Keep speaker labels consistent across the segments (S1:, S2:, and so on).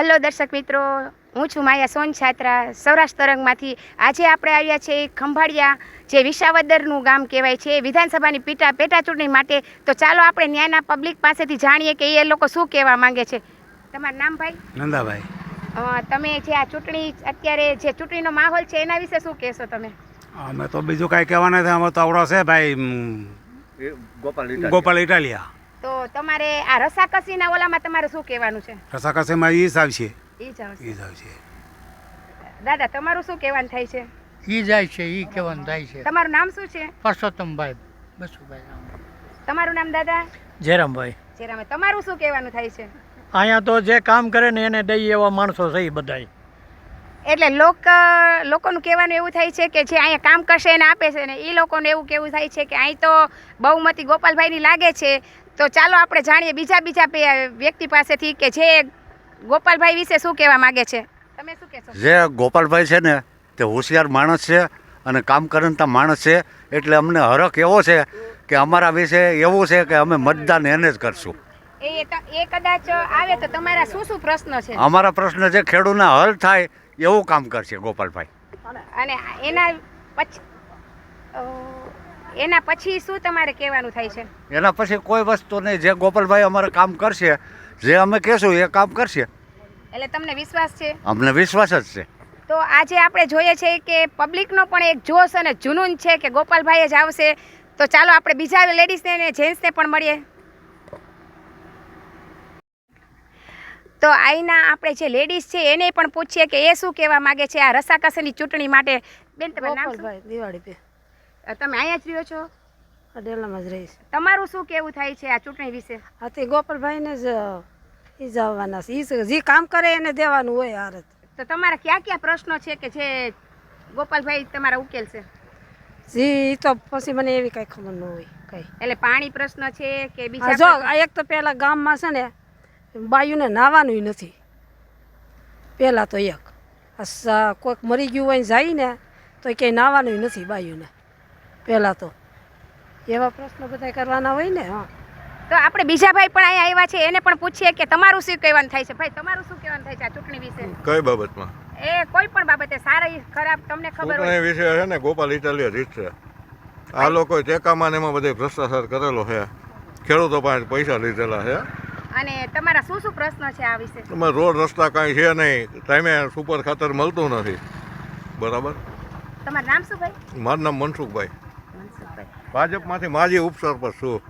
S1: Hello દર્શક મિત્રો હું છું માયા સોન છાત્રા સૌરાષ્ટ્ર તરંગમાંથી આજે આપણે આવ્યા છે ખંભાળિયા જે વિસાવદરનું ગામ કહેવાય છે. વિધાનસભાની પેટા પેટા ચૂંટણી માટે તો ચાલો આપણે ન્યાયના પબ્લિક પાસેથી જાણીએ કે એ લોકો શું કહેવા માંગે છે. તમારું નામ ભાઈ?
S2: નંદાભાઈ.
S1: તમે જે આ ચૂંટણી અત્યારે જે ચૂંટણીનો માહોલ છે એના વિશે શું કહેશો તમે?
S2: અમે તો બીજું કાંઈ કહેવાના નથી. અમે તો આવડો છે ભાઈ
S3: ગોપાલ
S2: ગોપાલ ઇટાલિયા.
S1: તો તમારે આ રસાકસીના ઓલામાં તમારે શું કહેવાનું છે?
S2: રસાકસીમાં ઈ જ આવશે
S1: એ જ આવશે
S2: ઈ જ આવશે
S1: દાદા તમારું શું કહેવાનું થાય છે?
S4: ઈ જાય છે ઈ કહેવાનું થાય છે.
S1: તમારું નામ શું છે?
S4: પરસોત્તમભાઈ બસુભાઈ
S1: તમારું નામ દાદા?
S4: જયરામભાઈ.
S1: જેરામે તમારું શું કહેવાનું થાય છે?
S4: અહીંયા તો જે કામ કરે ને એને દઈ એવા માણસો છે એ બધાય.
S1: એટલે લોક લોકોનું કહેવાનું એવું થાય છે કે જે અહીંયા કામ કરશે એને આપે છે ને એ લોકોને એવું કેવું થાય છે કે અહીં તો બહુમતી ગોપાલભાઈની લાગે છે તો ચાલો આપણે જાણીએ બીજા બીજા વ્યક્તિ પાસેથી કે જે ગોપાલભાઈ વિશે શું કહેવા માંગે છે? તમે શું કહેશો?
S3: જે ગોપાલભાઈ છે ને તે હોશિયાર માણસ છે અને કામ કરતા માણસ છે એટલે અમને હરખ એવો છે કે અમારા વિશે એવું છે કે અમે મતદાન એને જ કરશું.
S1: એ કદાચ આવે તો તમારા શું શું પ્રશ્ન છે?
S3: અમારા પ્રશ્ન છે ખેડૂતના હલ થાય એવું કામ કરશે ગોપાલભાઈ.
S1: અને એના પછી એના પછી શું તમારે કહેવાનું થાય છે?
S3: એના પછી કોઈ વસ્તુ નહીં. જે ગોપાલભાઈ અમારે કામ કરશે જે અમે કહેશું એ કામ કરશે.
S1: એટલે તમને વિશ્વાસ છે?
S3: અમને વિશ્વાસ જ છે.
S1: તો આજે આપણે જોઈએ છે કે પબ્લિકનો પણ એક જોશ અને જુનૂન છે કે ગોપાલભાઈ જ આવશે. તો ચાલો આપણે બીજા લેડીઝને અને જેન્ટ્સને પણ મળીએ. તો આઈના આપણે જે લેડીઝ છે એને પણ પૂછીએ કે એ શું કહેવા માગે છે આ રસાકસની ચૂંટણી માટે. બેન તમે નામ
S5: દિવાળી પે.
S1: તમે અહીંયા જ રહ્યો છો?
S5: અડેલામાં જ રહીશ
S1: તમારું શું કેવું થાય છે આ ચૂંટણી વિશે?
S5: આથી ગોપાલભાઈને જ એ જવાના છે. એ જે કામ કરે એને દેવાનું હોય આરત
S1: તો તમારા કયા કયા પ્રશ્નો છે કે જે ગોપાલભાઈ તમારા ઉકેલ છે?
S5: જે તો પછી મને એવી કઈ ખબર ન હોય કઈ.
S1: એટલે પાણી પ્રશ્ન છે કે
S5: હા
S1: બીજા
S5: જો આ એક તો પહેલાં ગામમાં છે ને બાયુને નાવાનું નથી. પહેલાં તો એક. કોઈક મરી ગયું હોય ને જાય ને તો ક્યાંય નાવાનું નથી બાયુને. પેલા તો. એવા પ્રશ્નો બધા કરવાના હોય ને હા.
S1: તો આપણે બીજા ભાઈ પણ અહીંયા આવ્યા છે એને પણ પૂછીએ કે તમારું શું કહેવાનું થાય છે? ભાઈ તમારું શું કહેવાનું થાય છે આ ચૂંટણી વિશે?
S6: કઈ બાબતમાં?
S1: એ કોઈ પણ બાબતે સારી ખરાબ તમને ખબર હોય.
S6: વિશે છે ને ગોપાલ ઇટાલિયા જીતશે આ લોકો ટેકામાં એમાં બધે ભ્રષ્ટાચાર કરેલો છે. ખેડૂતો પાસે પૈસા લીધેલા છે.
S1: અને તમારા શું શું પ્રશ્ન છે આ વિશે?
S6: તમારે રોડ રસ્તા કાંઈ છે નહીં. ટાઈમે સુપર ખાતર મળતું નથી. બરાબર?
S1: તમારું નામ શું ભાઈ?
S6: મારું નામ મનસુખભાઈ
S1: મનસુખભાઈ.
S6: ભાજપમાંથી માજી ઉપસરપંચ છું.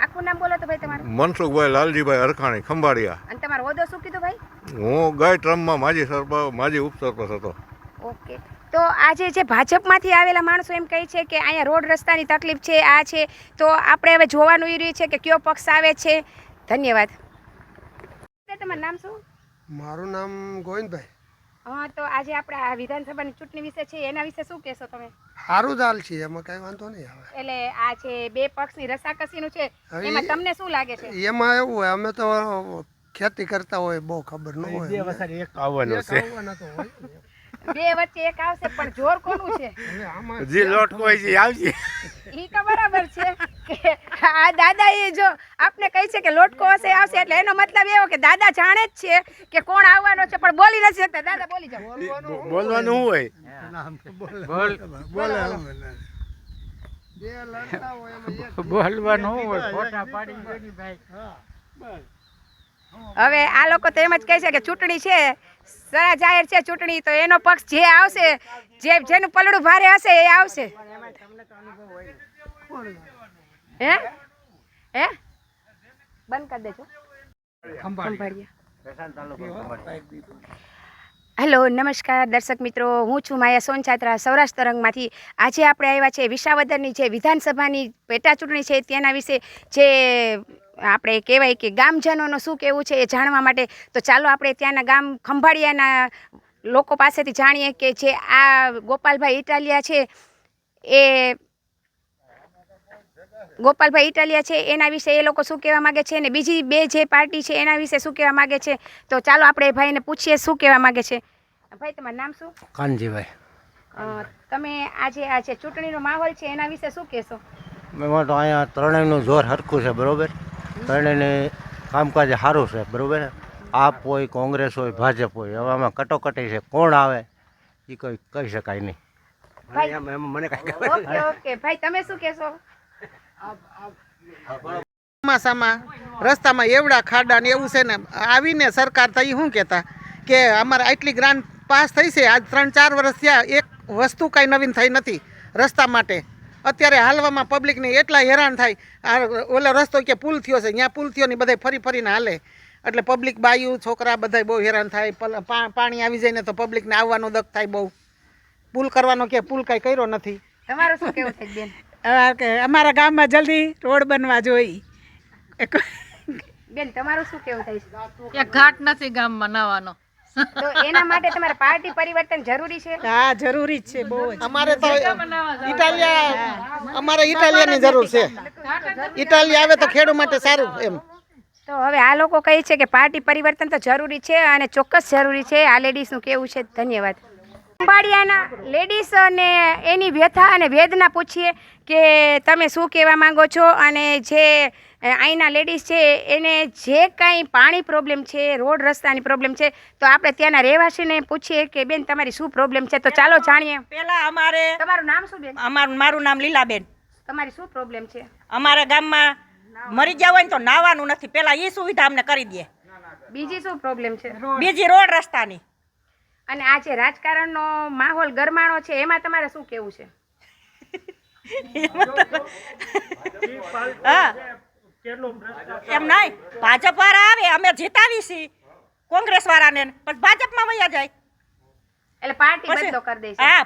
S1: આખું નામ બોલો તો ભાઈ તમારું.
S6: મનસુખભાઈ લાલજીભાઈ અરખાણી ખંભાળિયા.
S1: અને તમારો હોદ્દો શું કીધું ભાઈ?
S6: હું ગઈ ટ્રમમાં માજી સરપંચ માજી ઉપસરપંચ હતો.
S1: ઓકે. તો આજે જે ભાજપમાંથી આવેલા માણસો એમ કહે છે કે અહીંયા રોડ રસ્તાની તકલીફ છે આ છે. તો આપણે હવે જોવાનું એ રહ્યું છે કે કયો પક્ષ આવે છે. ધન્યવાદ. તમારું નામ શું?
S7: મારું નામ ગોવિંદભાઈ.
S1: હા તો આજે આપણે આ વિધાનસભાની ચૂંટણી વિશે છે એના વિશે શું કહેશો તમે?
S7: સારું ચાલ છે એમાં કઈ વાંધો નહીં આવે.
S1: એટલે આ છે બે પક્ષની રસાકસીનું છે એમાં તમને શું લાગે છે?
S7: એમાં એવું હોય અમે તો ખેતી કરતા હોય બહુ ખબર ન હોય
S4: એક
S6: આવવાનું
S7: છે. હોય.
S1: બે વચ્ચે એક આવશે પણ જોર કોનું છે?
S2: જે લોટ હોય છે એ આવશે.
S1: ઈ તો બરાબર છે. કે આ દાદા એ જો આપને કહી છે કે લોટકો હશે આવશે એટલે એનો મતલબ એવો કે દાદા જાણે જ છે કે કોણ આવવાનો છે પણ બોલી નથી શકતા. દાદા બોલી જાઓ.
S2: બોલવાનું શું હોય.
S7: બોલે.
S4: બોલવાનું હોય ફોટા પાડી ભાઈ.
S1: હવે આ લોકો તો એમ જ કહે છે કે ચૂંટણી છે, સરા જાહેર છે ચૂંટણી, તો એનો પક્ષ જે આવશે, જે, જેનું પલડું ભારે હશે એ આવશે. હે? હે? બંધ કરી દેજો. હેલો, નમસ્કાર દર્શક મિત્રો, હું છું માયા સોનછાત્રા, સૌરાષ્ટ્ર તરંગમાંથી આજે આપણે આવ્યા છે વિસાવદરની જે વિધાનસભાની પેટા ચૂંટણી છે તેના વિશે જે આપણે કહેવાય કે ગામજનોનું શું કહેવું છે એ જાણવા માટે તો ચાલો આપણે ત્યાંના ગામ ખંભાળિયાના લોકો પાસેથી જાણીએ કે જે આ ગોપાલભાઈ ઇટાલિયા છે એ ગોપાલભાઈ ઇટાલિયા છે એના વિશે એ લોકો શું કહેવા માગે છે અને બીજી બે જે પાર્ટી છે એના વિશે શું કહેવા માગે છે તો ચાલો આપણે ભાઈને પૂછીએ શું કહેવા માગે છે. ભાઈ તમારું નામ શું?
S4: કાનજીભાઈ.
S1: તમે આજે આ જે ચૂંટણીનો માહોલ છે એના વિશે શું કહેશો?
S8: મેં તો અહીંયા ત્રણેયનું જોર સરખું છે બરોબર? ત્રણેયને કામકાજ સારું છે બરાબર? આપ હોય કોંગ્રેસ હોય ભાજપ હોય હવે આમાં કટોકટી છે કોણ આવે? એ કોઈ કહી શકાય નહીં.
S1: ભાઈ
S2: એમ એમ મને
S1: ઓકે ઓકે. ભાઈ તમે શું કહેશો?
S9: ચોમાસામાં રસ્તામાં એવડા ખાડા ને એવું છે ને આવીને સરકાર થઈ શું કહેતા? કે અમારે આટલી ગ્રાન્ટ પાસ થઈ છે આજ ત્રણ ચાર વર્ષ થયા એક વસ્તુ કાંઈ નવીન થઈ નથી રસ્તા માટે. અત્યારે હાલવામાં પબ્લિકને એટલા હેરાન થાય. આ ઓલો રસ્તો કે પુલ થયો છે ત્યાં પુલ થયો ને બધા ફરી ફરીને હાલે. એટલે પબ્લિક બાયું છોકરા બધા બહુ હેરાન થાય. પલ- પા- પાણી આવી જાય ને તો પબ્લિકને આવવાનો દક થાય બહુ. પુલ કરવાનો કે પુલ કાંઈ કર્યો નથી.
S1: તમારું શું કેવું થાય બેન?
S9: અમારા ગામમાં જલ્દી રોડ બનવા જોઈ.
S1: બેન તમારું શું કેવું થાય છે?
S10: ઘાટ નથી ગામમાં નાવાનો
S1: તો એના માટે તમારે પાર્ટી પરિવર્તન જરૂરી છે?
S9: હા જરૂરી છે બહુ અમારે તો ઇટાલિયા અમારે ઇટાલિયાની જરૂર છે. ઇટાલિયા આવે તો ખેડૂત માટે સારું એમ.
S1: તો હવે આ લોકો કહે છે કે પાર્ટી પરિવર્તન તો જરૂરી છે અને ચોક્કસ જરૂરી છે. આ લેડીઝનું કેવું છે? ધન્યવાદ. અંબાડિયાના લેડીઝ અને એની વ્યથા અને વેદના પૂછીએ કે તમે શું કહેવા માંગો છો અને જે અહીંના લેડીઝ છે એને જે કાંઈ પાણી પ્રોબ્લેમ છે રોડ રસ્તાની પ્રોબ્લેમ છે તો આપણે ત્યાંના રહેવાસીને પૂછીએ કે બેન તમારી શું પ્રોબ્લેમ છે? તો ચાલો જાણીએ.
S11: પહેલાં અમારે
S1: તમારું નામ શું બેન?
S11: અમારું મારું નામ લીલાબેન.
S1: તમારી શું પ્રોબ્લેમ છે?
S11: અમારા ગામમાં મરી ગયા હોય ને તો નાવાનું નથી. પહેલાં એ સુવિધા અમને કરી દે.
S1: બીજી શું પ્રોબ્લેમ છે?
S11: બીજી રોડ રસ્તાની.
S1: અને આ જે રાજકારણનો માહોલ ગરમાણો છે એમાં તમારે શું કેવું છે?
S11: હા. એમ નહીં. ભાજપ વાળા આવે અમે જીતાવી છીએ. કોંગ્રેસ વાળાને પણ ભાજપમાં વયા જાય.
S1: એટલે પાર્ટી બદલો કરી દે
S11: હા.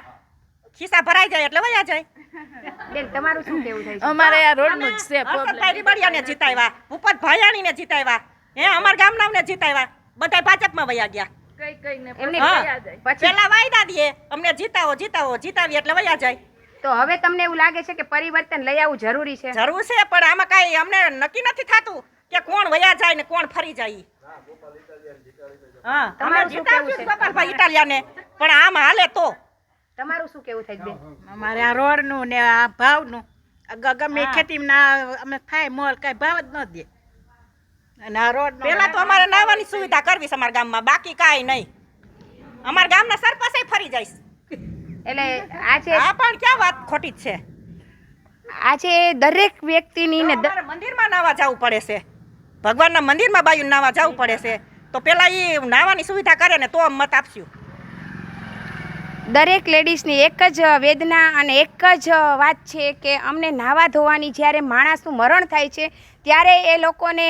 S11: ખિસ્સા ભરાઈ જાય એટલે વયા જાય.
S1: બેન તમારું શું કેવું થાય
S10: અમારે આ રોડનું જ છે
S11: હર્ષદભાઈ રીબડિયાને જીતાવ્યા. ભૂપત ભાયાણીને જીતાવ્યા. હે અમારા ગામનાને જીતાવ્યા. બધા ભાજપમાં વયા ગયા.
S10: કઈ કઈ ને
S1: એમની પછી?
S11: પેલા વાયદા દે. અમને જીતાવો જીતાવો જીતાવી એટલે વયા જાય.
S1: તો હવે તમને એવું લાગે છે કે પરિવર્તન લઈ આવવું જરૂરી છે?
S11: જરૂર છે પણ આમાં કાંઈ અમને નક્કી નથી થતું કે કોણ વયા જાય ને કોણ ફરી જાય. હા
S1: તમારું શું
S11: છે? ગોપાલભાઈ ઇટાલિયાને પણ આમ હાલે તો.
S1: તમારું શું કેવું થાય બેન?
S10: અમારે આ રોડનું ને આ ભાવનું નું ગમે ખેતી ખેતીના અમે થાય મોલ કઈ ભાવ જ ન દે. અને આ રોડ
S11: પેલા તો અમારે નાવાની સુવિધા કરવી છે અમારા ગામમાં બાકી કાંઈ નહીં. અમારા ગામના સરપંચ ફરી જાય
S1: એટલે આજે
S11: આ પણ ક્યાં વાત ખોટી છે?
S1: આજે દરેક વ્યક્તિની ને
S11: મંદિરમાં નાવા જવું પડે છે. ભગવાનના મંદિરમાં બાયું નાવા જવું પડે છે. તો પેલા એ નાવાની સુવિધા કરે ને તો મત આપશું.
S1: દરેક લેડીઝની એક જ વેદના અને એક જ વાત છે કે અમને નાવા ધોવાની જ્યારે માણસનું મરણ થાય છે, ત્યારે એ લોકોને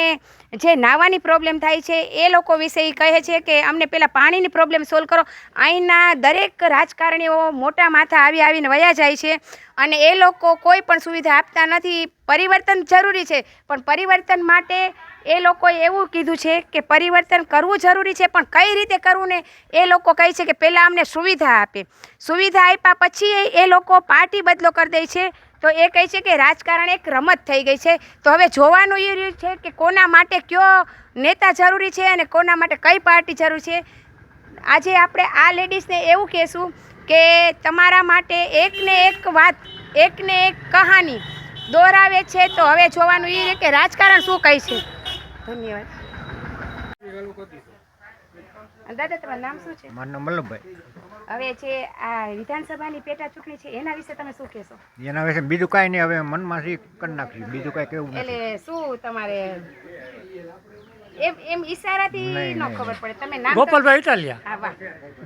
S1: જે નાવાની પ્રોબ્લેમ થાય છે, એ લોકો વિશે એ કહે છે કે અમને પહેલાં પાણીની પ્રોબ્લેમ સોલ્વ કરો. અહીંના દરેક રાજકારણીઓ મોટા માથા આવી આવીને વયા જાય છે અને એ લોકો કોઈ પણ સુવિધા આપતા નથી. પરિવર્તન જરૂરી છે, પણ પરિવર્તન માટે એ લોકોએ એવું કીધું છે કે પરિવર્તન કરવું જરૂરી છે, પણ કઈ રીતે કરવું ને? એ લોકો કહે છે કે પહેલાં અમને સુવિધા આપે. સુવિધા આપ્યા પછી એ લોકો પાર્ટી બદલો કરી દે છે. તો એ કહે છે કે રાજકારણ એક રમત થઈ ગઈ છે. તો હવે જોવાનું એ રહ્યું છે કે કોના માટે કયો નેતા જરૂરી છે અને કોના માટે કઈ પાર્ટી જરૂર છે. આજે આપણે આ લેડીઝને એવું કહેશું કે તમારા માટે એકને એક વાત એકને એક કહાની દોરાવે છે. તો હવે જોવાનું એ કે રાજકારણ શું કહે છે? ધન્યવાદ. દાદા તમારું નામ શું છે?
S4: મારું નામ વલ્લભભાઈ.
S1: હવે જે આ વિધાનસભાની પેટા ચૂંટણી છે એના વિશે તમે શું કહેશો?
S4: એના વિશે બીજું કાંઈ નહીં હવે મનમાંથી કરી નાખ્યું બીજું કાંઈ કેવું
S1: એટલે શું તમારે એમ એમ ઈશારાથી ન ખબર પડે. તમે નામ
S4: ગોપાલભાઈ ઇટાલિયા.
S1: હા વાહ.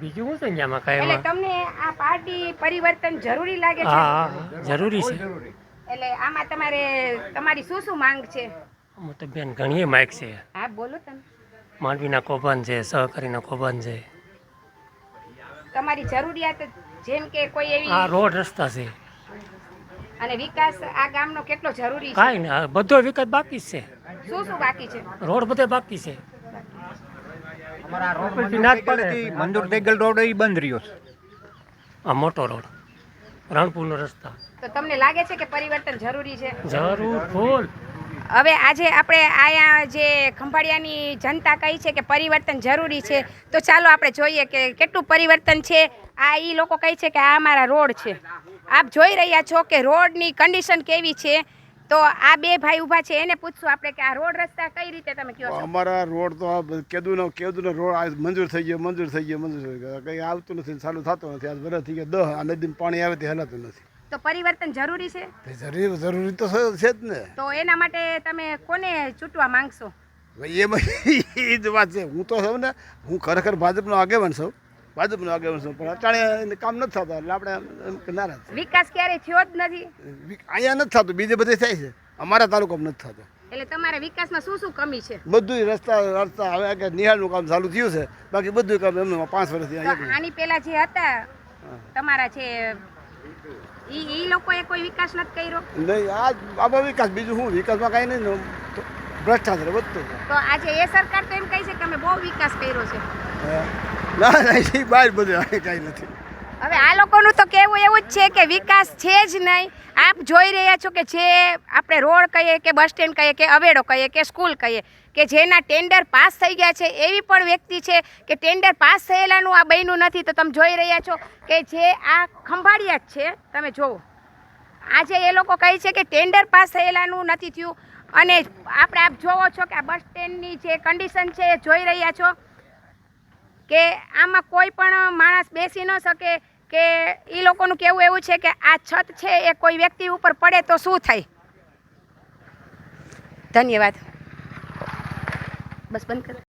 S4: બીજું શું છે અહીંયા કાંઈ
S1: એટલે તમને આ પાર્ટી પરિવર્તન જરૂરી લાગે છે?
S4: જરૂરી છે.
S1: એટલે આમાં તમારે તમારી શું શું માંગ છે?
S4: હું તો બેન ઘણી માઇક છે.
S1: હા બોલો તમે.
S4: માંડવીના કૌભાંડ છે સહકારીના કૌભાંડ છે.
S1: તમારી જરૂરિયાત જેમ કે કોઈ
S4: આ
S1: એવી
S4: રોડ રસ્તા છે.
S1: અને વિકાસ આ ગામનો કેટલો જરૂરી છે?
S4: કાંઈ નહીં બધો વિકાસ બાકી છે.
S1: શું શું બાકી છે?
S4: રોડ બધે બાકી છે. મંદુર દેગલ રોડ એ બંધ રહ્યો છે. આ મોટો રોડ રણપુરનો રસ્તા.
S1: તો તમને લાગે છે કે પરિવર્તન જરૂરી છે?
S4: જરૂર ફૂલ.
S1: હવે આજે આપણે આયા જે ખંભાળિયાની જનતા કહી છે કે પરિવર્તન જરૂરી છે, તો ચાલો આપણે જોઈએ કે કેટલું પરિવર્તન છે. આ એ લોકો કહે છે કે આ અમારા રોડ છે. આપ જોઈ રહ્યા છો કે રોડની કન્ડિશન કેવી છે. તો આ બે ભાઈ ઊભા છે, એને પૂછશું આપણે કે આ રોડ રસ્તા કઈ રીતે તમે કહો
S7: અમારા રોડ તો આ કેદુનો કેદુનો રોડ આ મંજૂર થઈ ગયો, મંજૂર થઈ ગયો, મંજૂર થઈ ગયો. કંઈ આવતું નથી ચાલુ થતું નથી. આ વરસ થઈ ગયા, દહ આ નદીમાં પાણી આવે તે હલાતું નથી.
S1: તો પરિવર્તન જરૂરી છે?
S7: જરૂરી જરૂરી તો છે જ ને.
S1: તો એના માટે તમે કોને ચૂંટવા માંગશો?
S7: એ જ વાત છે. હું તો છું ને હું ખરેખર ભાજપનો આગેવાન છું ભાજપનો આગેવાન છું પણ અટાણે કામ નથી થતા. એટલે આપણે નારાજ
S1: વિકાસ ક્યારેય થયો જ નથી?
S7: અહીંયા નથી થતું. બીજે બધે થાય છે. અમારા તાલુકામાં નથી થતો.
S1: એટલે તમારે વિકાસમાં શું શું કમી છે?
S7: બધું રસ્તા રસ્તા હવે આગળ નિહાળનું કામ ચાલુ થયું છે. બાકી બધું કામ એમનું પાંચ વર્ષથી
S1: આની પહેલા જે હતા તમારા છે ઈ ઈ લોકોએ કોઈ વિકાસ નથી કર્યો?
S7: નહીં આ આમાં વિકાસ બીજું શું? વિકાસમાં કાંઈ નહીં ભ્રષ્ટાચાર વધતો
S1: તો આજે એ સરકાર તો એમ કહે છે કે અમે બહુ વિકાસ કર્યો છે.
S7: ના ના એ બહાર બધું કાંઈ નથી.
S1: હવે આ લોકોનું તો કહેવું એવું જ છે કે વિકાસ છે જ નહીં. આપ જોઈ રહ્યા છો કે જે આપણે રોડ કહીએ કે બસ સ્ટેન્ડ કહીએ કે અવેડો કહીએ કે સ્કૂલ કહીએ કે જેના ટેન્ડર પાસ થઈ ગયા છે, એવી પણ વ્યક્તિ છે કે ટેન્ડર પાસ થયેલાનું આ બન્યું નથી. તો તમે જોઈ રહ્યા છો કે જે આ ખંભાળિયા જ છે. તમે જુઓ. આજે એ લોકો કહે છે કે ટેન્ડર પાસ થયેલાનું નથી થયું. અને આપણે આપ જોવો છો કે આ બસ સ્ટેન્ડની જે કન્ડિશન છે એ જોઈ રહ્યા છો. કે આમાં કોઈ પણ માણસ બેસી ન શકે કે એ લોકોનું કહેવું એવું છે કે આ છત છે એ કોઈ વ્યક્તિ ઉપર પડે તો શું થાય? ધન્યવાદ. બસ બંધ કરો.